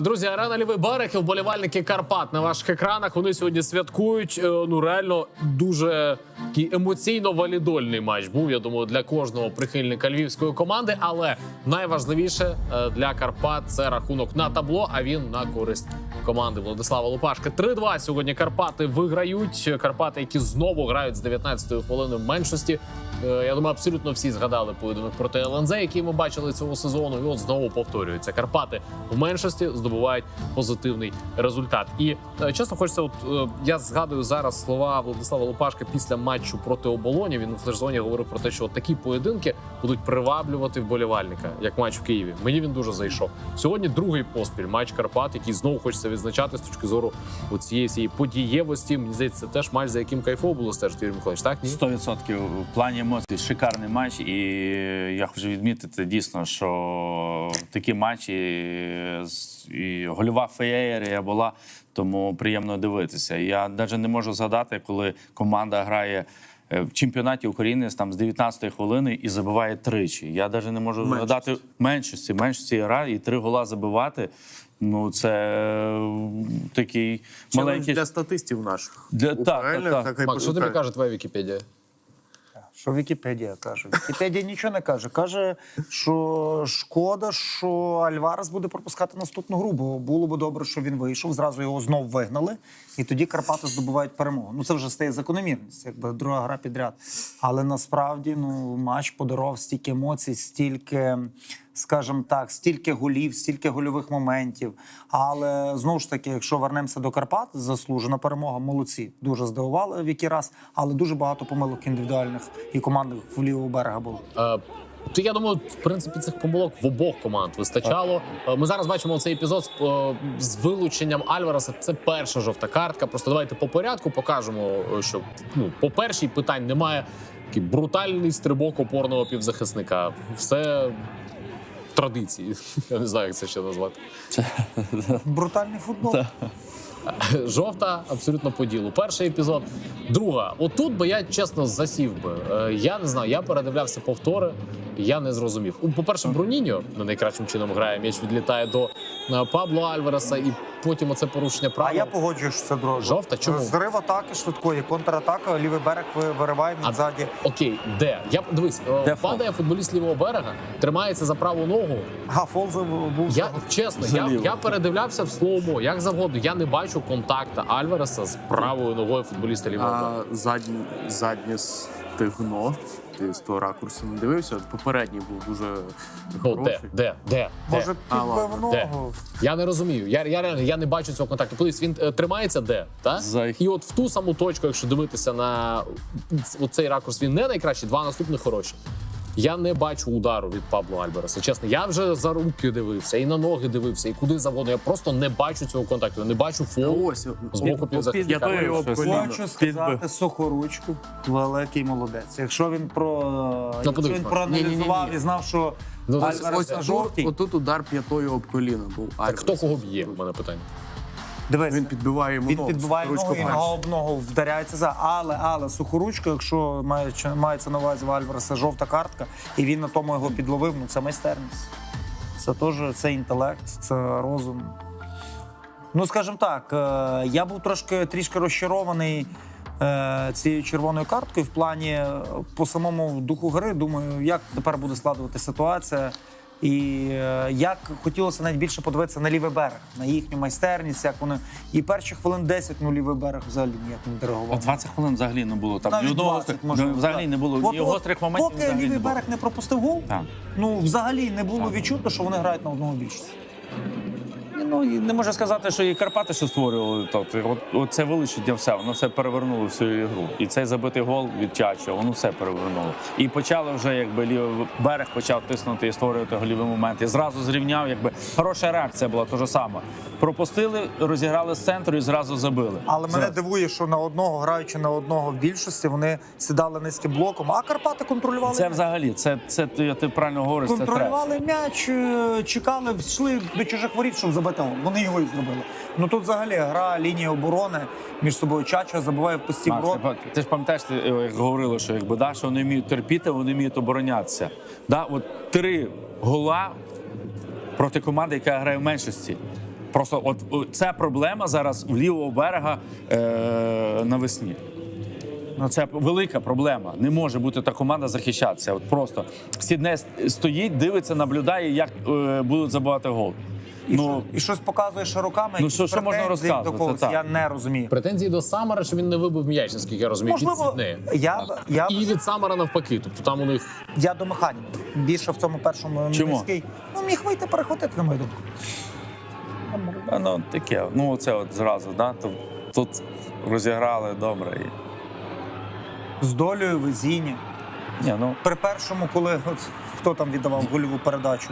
Друзі, арена Лівий берег і вболівальники Карпат на ваших екранах. Вони сьогодні святкують. Е, Ну реально дуже такий емоційно валідольний матч був. Я думаю, для кожного прихильника львівської команди. Але найважливіше е, для Карпат це рахунок на табло. А він на користь команди Владислава Лупашка. 3-2 сьогодні Карпати виграють. Карпати, які знову грають з 19-ї хвилини в меншості. Е, Я думаю, абсолютно всі згадали поєдинок проти ЛНЗ, який ми бачили цього сезону. І от знову повторюється. Карпати в меншості здобувають позитивний результат. І е, чесно хочеться, от я згадую зараз слова Владислава Лопашка після матчу проти оболоні. Він у флешзоні говорив про те, що от такі поєдинки будуть приваблювати вболівальника, як матч в Києві. Мені він дуже зайшов. Сьогодні другий поспіль матч Карпат, який знову хочеться відзначати з точки зору цієї цієї подієвості. Мені здається, це теж матч, за яким кайфово було стежити Юрій Миколаївич, так ні? 100% в плані емоцій шикарний матч, і я хочу відмітити дійсно, що такі матчі і гольова феєрія була, тому приємно дивитися. Я навіть не можу згадати, коли команда грає. е, В чемпіонаті України там з 19-ї хвилини і забиває тричі. Я навіть не можу Меншість. згадати меншості. Меншості гра і три гола забивати. Ну це е, такий Челендж маленький для статистів наших. Для- так, так, так, так. Макс, що тобі каже твоя Вікіпедія? Що Вікіпедія каже? Вікіпедія нічого не каже. Каже, що шкода, що Альварес буде пропускати наступну гру, бо було б добре, що він вийшов. Зразу його знов вигнали, і тоді Карпати здобувають перемогу. Ну це вже стає закономірність, якби друга гра підряд. Але насправді ну матч подарував стільки емоцій, стільки. Скажімо так, стільки голів, стільки гольових моментів. Але знову ж таки, якщо вернемося до Карпат, заслужена перемога, молодці. Дуже здивували в який раз, але дуже багато помилок індивідуальних і командних в лівого берега було. Е, То я думаю, в принципі, цих помилок в обох команд вистачало. Е, Ми зараз бачимо цей епізод з, е, з вилученням Альвареса. Це перша жовта картка. Просто давайте по порядку покажемо, що ну, по першій питань немає. Такий брутальний стрибок опорного півзахисника. Все традиції. Я не знаю, як це ще назвати. Брутальний футбол. Жовта абсолютно по ділу. Перший епізод. Друга. Отут би я чесно засів би. Е, Я не знаю, я передивлявся повтори. Я не зрозумів. У, По-перше, Бруніньо не найкращим чином грає. М'яч відлітає до Пабло Альвареса, і потім оце порушення А я погоджуюсь, що це дрожжа. Жовта? Чому? Зрив атаки швидкої, контратака, лівий берег вириває від ззаді. Окей, де? Я дивись, е, Де фол? футболіст лівого берега, тримається за праву ногу. А фол за- був Я за- чесно, я, я передивлявся в слоумо, як завгодно. Я не бачу контакта Альвареса з правою ногою футболіста лівого берега. А заднє, заднє стегно. Ти з того ракурсу не дивився. Попередній був дуже Ну, хороший. де, де, де, де? Може, де? Я не розумію. Я, я реально я не бачу цього контакту. Подивись, він е, тримається де? Та? За- І от в ту саму точку, якщо дивитися на цей ракурс, він не найкращий, два наступних хороші. Я не бачу удару від Пабло Альбереса. Чесно, я вже за руки дивився, і на ноги дивився, і куди завгодно. Я просто не бачу цього контакту. Я не бачу фолу Ось з боку півзахисника. якої Щось обколіна. Хочу сказати сухоручку. Великий молодець. Якщо він про якщо подивись, він Марк. проаналізував Ні-ні-ні. і знав, що Ну, Ось, Альварес ось на тут, жовтій. отут удар п'ятою об коліно був. Так Альварес. хто кого б'є? У мене питання. Дивись, Він підбиває йому Він ногу, підбиває ногу і нога об ногу вдаряється за. Але, але сухоручка, якщо має, мається на увазі в Альвареса жовта картка, і він на тому його підловив, ну це майстерність. Це теж це інтелект, це розум. Ну, скажімо так, е, я був трошки трішки розчарований е, цією червоною карткою в плані е, по самому духу гри. Думаю, як тепер буде складувати ситуація. І е, як хотілося навіть більше подивитися на лівий берег, на їхню майстерність, як вони. І перші хвилин 10 ну лівий берег взагалі ніяк не диригував. 20 хвилин взагалі не було. Там ні Навіть одного 20, можливо, ну, взагалі так. не було От- ні от гострих моментів. Поки взагалі лівий не було. берег не пропустив гол, Так. ну взагалі не було відчуто, що вони грають на одного більшість. Ну не можу сказати, що і Карпати що створювали. Тобто, от, от це вилучення все, воно все перевернуло всю ігру. І цей забитий гол від Чача, воно все перевернуло. І почали вже, якби лівий берег почав тиснути і створювати голіві моменти. І зразу зрівняв, якби хороша реакція була то ж саме. Пропустили, розіграли з центру і зразу забили. Але мене дивує, що на одного, граючи на одного в більшості, вони сідали низьким блоком, а Карпати контролювали. Це взагалі, це, це ти, ти правильно говориш, це. Контролювали м'яч, е, чекали, йшли до чужих воріт, щоб забити гол. Вони його і зробили. Ну тут взагалі гра лінії оборони між собою Чача забиває в пусті Макс, ти, ж пам'ятаєш, ти, е, як говорили, що якби да, що вони вміють терпіти, вони вміють оборонятися. Да, от три гола проти команди, яка грає в меншості. Просто от це проблема зараз в лівого берега е, навесні. Ну, це велика проблема. Не може бути та команда захищатися. От просто Сідне стоїть, дивиться, наблюдає, як е, будуть забивати гол. І, Ну, і щось показує широками. Ну, що- що можна розказувати, до когось, так. Я не розумію. Претензії до Самара, що він не вибив м'яч, наскільки я розумію, від Можливо, Сіднея. я б- я б- І від Самара навпаки. Тобто там у них Я до механіки. Більше в цьому першому Чому? низький. Ну, міг вийти перехватити, на мою думку. ну таке. Ну, це от зразу, да? Тут, тут розіграли добре. І... З долею везіння. Ні, ну, При першому, коли от, хто там віддавав гольову передачу?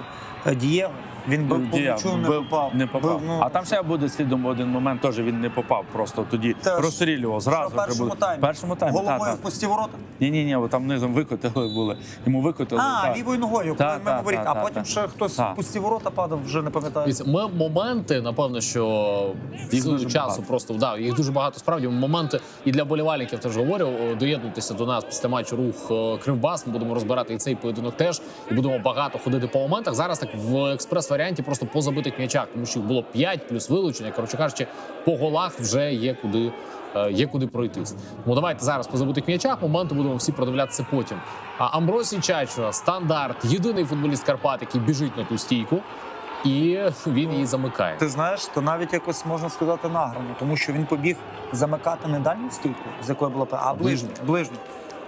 Е, Дієго. Він бив по Дія м'ячу, не попав. Не попав. Бив, ну, А там ще буде слідом один момент, теж він не попав. Просто тоді Теж. розстрілював. що Зразу в першому буде. таймі. В першому таймі. Головою Та, в та. пусті ворота. Ні, ні, ні, там низом викотили були. Йому викотили. А, так. лівою ногою, Та, коли та, мимо воріт. та, А та, потім та. ще хтось Та. в пусті ворота падав, вже не пам'ятаю. Дивіться, ми моменти, напевно, що в Їх силу дуже часу багато. просто да, їх дуже багато. Справді моменти і для болівальників теж говорю. о, Доєднуйтеся до нас після матчу рух е, Кривбас. Ми будемо розбирати і цей поєдинок теж, і будемо багато ходити по моментах. Зараз так в експрес-варіанті просто по забитих м'ячах, тому що їх було 5 плюс вилучення. Коротше кажучи, по голах вже є куди. е, Є куди пройтись. Тому давайте зараз по забитих м'ячах. Моменти будемо всі продивлятися потім. А Амбросій Чачо, стандарт, єдиний футболіст Карпат, який біжить на ту стійку, і він її замикає. Ти знаєш, то навіть якось можна сказати награно, тому що він побіг замикати не дальню стійку, з якої була а ближню. ближню.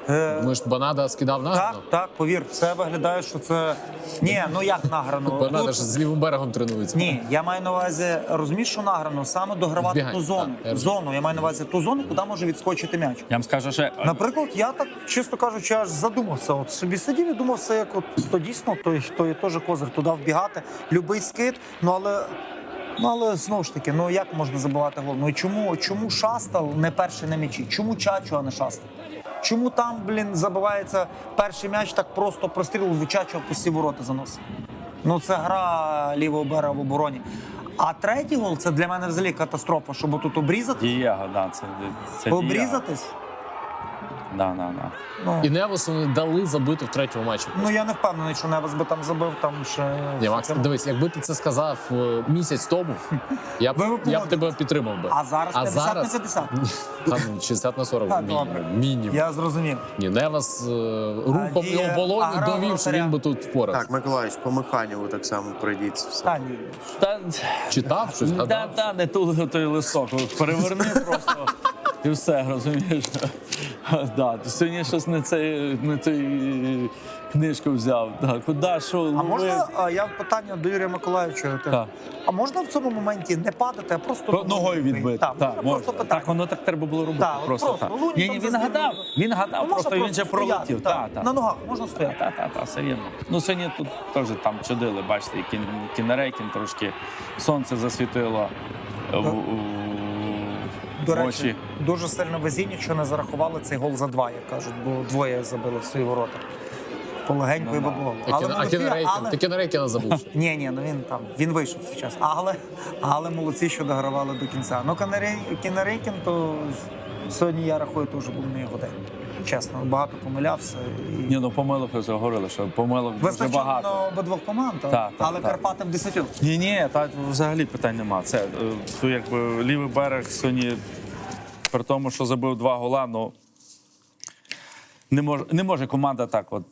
Е, Думаєш, Банада скидав так, так, повір, це виглядає, що це. Ні, ну як награно? Банада ж з лівим берегом тренується. Ні, я маю на увазі, розумієш, що награно саме догравати Збігання, ту зону. так, я розумію. зону. Я маю на увазі ту зону, куди може відскочити м'яч. Я вам скажу, що Наприклад, я так, чесно кажучи, аж задумався. От собі сидів і думав, все як от то дійсно, то, то є теж козир туди вбігати, любий скид. Ну але. Ну, але знову ж таки, ну як можна забивати гол? Ну і чому, чому Шастал не перший на м'ячі? Чому Чачо, а не Шастал? Чому там, блін, забивається перший м'яч, так просто простріл в Чачо пусті ворота заносить? Ну це гра лівого берега в обороні. А третій гол це для мене взагалі катастрофа, щоб тут обрізати, Дієго, да, це, це обрізатись. Да, да, да. Ну, І Невесу не дали забити в третьому матчі. Ну я не впевнений, що Невес би там забив там ще. Ні, Макс, дивись, якби ти це сказав е, місяць тому, я б, Ви б я б тебе підтримав би. А зараз 50 на 50. Там 60 на 40 А, мінімум. добре. мінімум. Я зрозумів. Ні, Невес е, рухом і Діє, довів, що він би тут впорався. Так, Миколаївич, по механіку так само пройдіться все. Та ні. Та, Читав щось, да, гадав. да, не ту той листок. От Переверни просто і все, розумієш. Да, ти сьогодні щось не цей, не цей книжку взяв. Да, куди, що, А можна а, я питання до Юрія Миколаївича? Так. А можна в цьому моменті не падати, а просто Про- Ногою відбити. Так, Так, можна можна. просто питання. так, воно так треба було робити. Так, от просто, просто. так. Лунін Ні, там ні, він гадав. Він гадав, Ну, можна просто він просто пролетів. стояти, Так, так. На ногах можна стояти. Та, та, та, все вірно. Ну, сьогодні тут теж там чудили, бачите, кін, кінерейкін трошки сонце засвітило в, у, До речі, дуже сильно везіння, що не зарахували цей гол за два, як кажуть, бо двоє забили в свої ворота. Полегенько Ну, і бабло. Але Кінерейкін, але... ти Кінерейкіна забув. Ні, ні, ну він там він вийшов зараз. Але, але молодці, що догравали до кінця. Ну Канарей- Кінарейкін, то сьогодні я рахую, теж був не його день. Чесно, багато помилявся. І... Ні, ну помилок ви говорили, що помилок дуже багато. на обидвох команд, Так, так, але так. Карпати в десятьох. Ні, ні, та взагалі питань нема. Це е, то якби лівий берег сьогодні, при тому, що забив два гола, ну не може, не може команда так от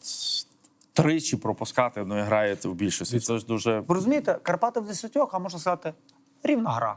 тричі пропускати, ну і грає в більшості. Це ж дуже. Ви розумієте, Карпати в десятьох, а можна сказати, рівна гра.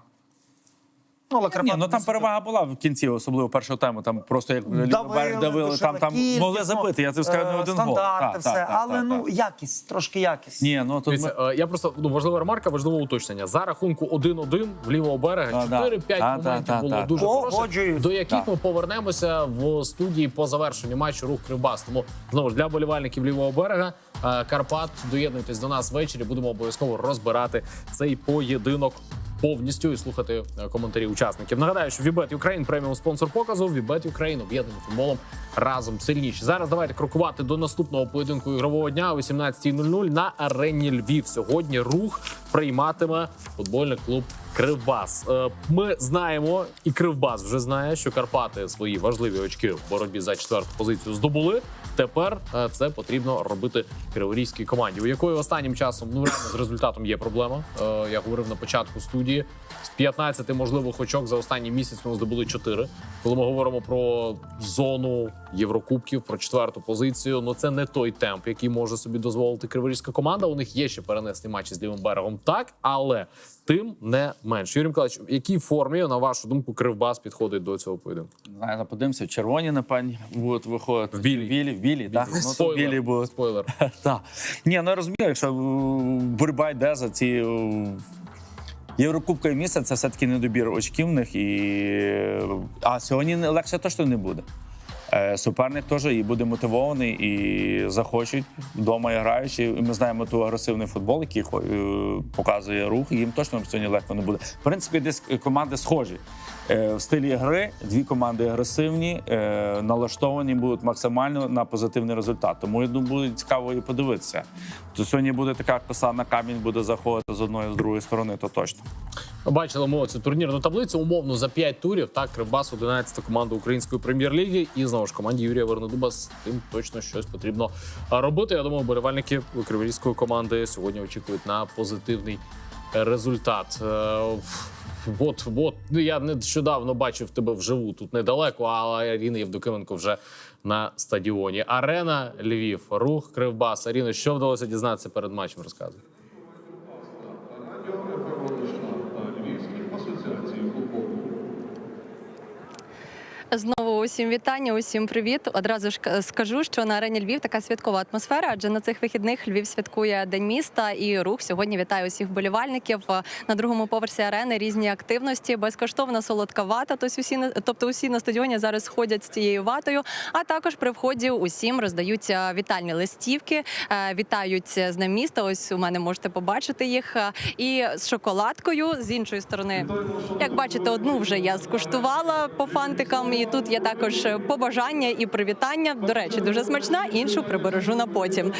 Ну, але Ні, ну там перевага була в кінці, особливо першого тайму. Там просто як Давили, берег давили, там, там кількість, могли забити. Я тобі скажу, не е, один гол. Стандарти, Так, все. так, але так, ну так. якість, трошки якість. Ні, ну тут Дивіться, ми... е, я просто ну, важлива ремарка, важливе уточнення. За рахунку 1-1 в лівого берега 4-5 моментів було та. дуже хороших, до яких Так. ми повернемося в студії по завершенню матчу рух Кривбас. Тому знову ж для болівальників лівого берега е, Карпат. Доєднуйтесь до нас ввечері. Будемо обов'язково розбирати цей поєдинок. Повністю і слухати е, коментарі учасників. Нагадаю, що Вібет Україн преміум спонсор показу. Вібет Україн об'єднаний футболом разом сильніші. Зараз давайте крокувати до наступного поєдинку ігрового дня о 18.00 на арені Львів. Сьогодні рух прийматиме футбольний клуб Кривбас. Е, Ми знаємо, і Кривбас вже знає, що Карпати свої важливі очки в боротьбі за четверту позицію здобули. Тепер е, це потрібно робити криворізькій команді, у якої останнім часом ну з результатом є проблема. Е, Я говорив на початку студії. З 15 можливих очок за останній місяць ми здобули 4. Коли ми говоримо про зону Єврокубків, про четверту позицію, ну це не той темп, який може собі дозволити криворізька команда. У них є ще перенесені матчі з лівим берегом, так але тим не менш. Юрій Миколаївич, в якій формі, на вашу думку, Кривбас підходить до цього поєдинку? Знаєте, подивимося, в червоні, напевно, будуть виходити. В білій. В білі, в білі, так. Ну, то Спойлер. білі будуть. Спойлер. Так. Ні, ну я розумію, якщо е, боротьба йде за ці е, Єврокубкові місця, це все-таки недобір очків в них. І... А сьогодні не- легше точно не буде. Е, Суперник теж і буде мотивований, і захочуть вдома граючи. І ми знаємо ту агресивний футбол, який е, показує рух. Їм точно сьогодні легко не буде. В принципі, десь команди схожі. Е, В стилі гри дві команди агресивні, е, налаштовані будуть максимально на позитивний результат. Тому я думаю, буде цікаво і подивитися. То сьогодні буде така коса на камінь, буде заходити з одної з другої сторони, то точно. Бачили ми цю турнірну таблицю. Умовно за 5 турів. Так, Кривбас 11 команда української прем'єр-ліги. І знову ж команді Юрія Вернодуба з тим точно щось потрібно робити. Я думаю, болівальники криворізької команди сьогодні очікують на позитивний е, результат. От, от, ну я нещодавно бачив тебе вживу тут недалеко, але Аріна Євдокименко вже на стадіоні. Арена Львів, рух Кривбас. Аріна, що вдалося дізнатися перед матчем? Розказуй. Знову усім вітання, усім привіт. Одразу ж скажу, що на арені Львів така святкова атмосфера, адже на цих вихідних Львів святкує День міста і рух. Сьогодні вітаю усіх вболівальників. На другому поверсі арени різні активності, безкоштовна солодка вата. Тобто усі тобто усі на стадіоні зараз ходять з цією ватою. А також при вході усім роздаються вітальні листівки, е, вітають з Днем міста. Ось у мене можете побачити їх. Е, І з шоколадкою з іншої сторони, як бачите, одну вже я скуштувала по фантикам. І тут є також побажання і привітання. До речі, дуже смачна. Іншу прибережу на потім.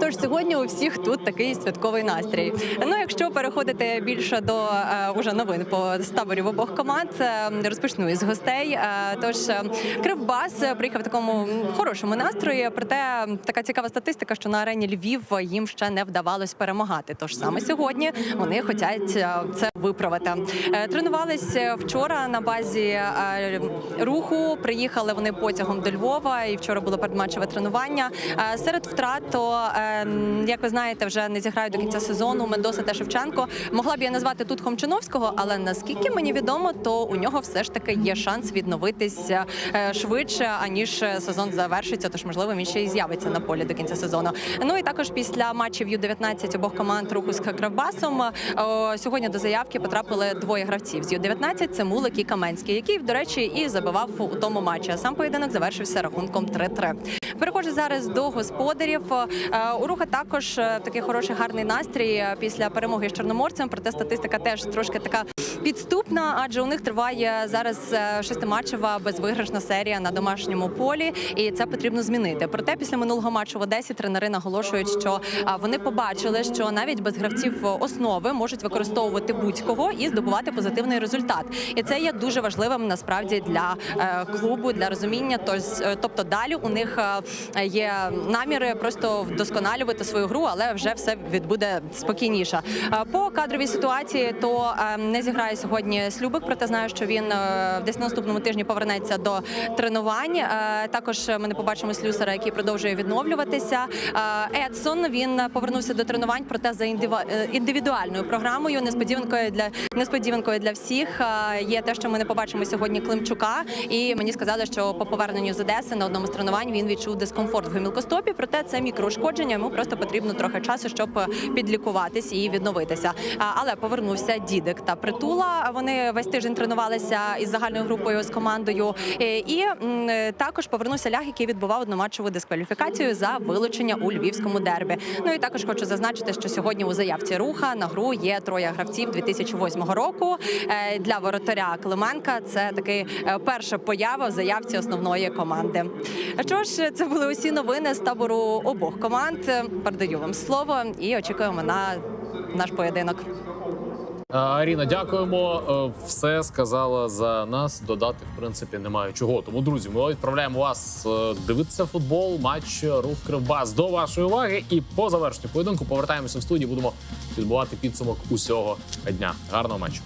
Тож сьогодні у всіх тут такий святковий настрій. Ну, якщо переходити більше до е, уже новин по таборів обох команд, е, розпочну із гостей. Е, тож е, Кривбас е, приїхав в такому хорошому настрої. Проте така цікава статистика, що на арені Львів їм ще не вдавалось перемагати. Тож саме сьогодні вони хочуть е, це виправити. Е, Тренувались е, вчора на базі е, руху. Приїхали вони потягом до Львова, і вчора було передматчеве тренування. Е, Серед втрат, то е, як ви знаєте, вже не зіграють до кінця сезону. Мендоса та Шевченко. Могла б я назвати тут Хомчиновського, але наскільки мені відомо, то у нього все ж таки є шанс відновитися е, швидше аніж сезон завершиться. Тож можливо він ще й з'явиться на полі до кінця сезону. Ну і також після матчів Ю-19 обох команд руху з Кравбасом сьогодні до заявки потрапили двоє гравців з Ю-19 – це Мулик і Каменський, який, до речі, і забивав у тому матчі. А сам поєдинок завершився рахунком 3-3. Переходжу зараз до господарів. Е, У руха також е, такий хороший гарний настрій е, після перемоги з чорноморцем. Проте статистика теж трошки така підступна, адже у них триває зараз шестиматчева безвиграшна серія на домашньому полі, і це потрібно змінити. Проте після минулого матчу в Одесі тренери наголошують, що вони побачили, що навіть без гравців основи можуть використовувати будь-кого і здобувати позитивний результат. І це є дуже важливим насправді для е, клубу, для розуміння. Е, тобто далі у них е, є наміри просто вдосконалювати свою гру, але вже все відбуде спокійніше. Е, По кадровій ситуації то е, не зіграє сьогодні Слюбик, проте знаю, що він десь на наступному тижні повернеться до тренувань. Також ми не побачимо слюсара, який продовжує відновлюватися. Едсон він повернувся до тренувань, проте за індивідуальною програмою. Несподіванкою для несподіванкою для всіх є те, що ми не побачимо сьогодні Климчука. І мені сказали, що по поверненню з Одеси на одному з тренувань він відчув дискомфорт в гомілкостопі. Проте це мікроушкодження. Йому просто потрібно трохи часу, щоб підлікуватись і відновитися. Але повернувся Дідик та Притула. Вони весь тиждень тренувалися із загальною групою з командою. Е, І е, також повернувся Ляг, який відбував одноматчеву дискваліфікацію за вилучення у львівському дербі. Ну і також хочу зазначити, що сьогодні у заявці руха на гру є троє гравців 2008 року. Е, Для воротаря Клименка це такий е, перша поява заявці основної команди. Що ж, це були усі новини з табору обох команд. Передаю вам слово і очікуємо на наш поєдинок. Е, Аріна, дякуємо. Е, Все сказала за нас. Додати, в принципі, немає чого. Тому, друзі, ми відправляємо вас е, дивитися футбол, матч рух Кривбас до вашої уваги. І по завершенню поєдинку повертаємося в студію. Будемо відбувати підсумок усього дня. Гарного матчу.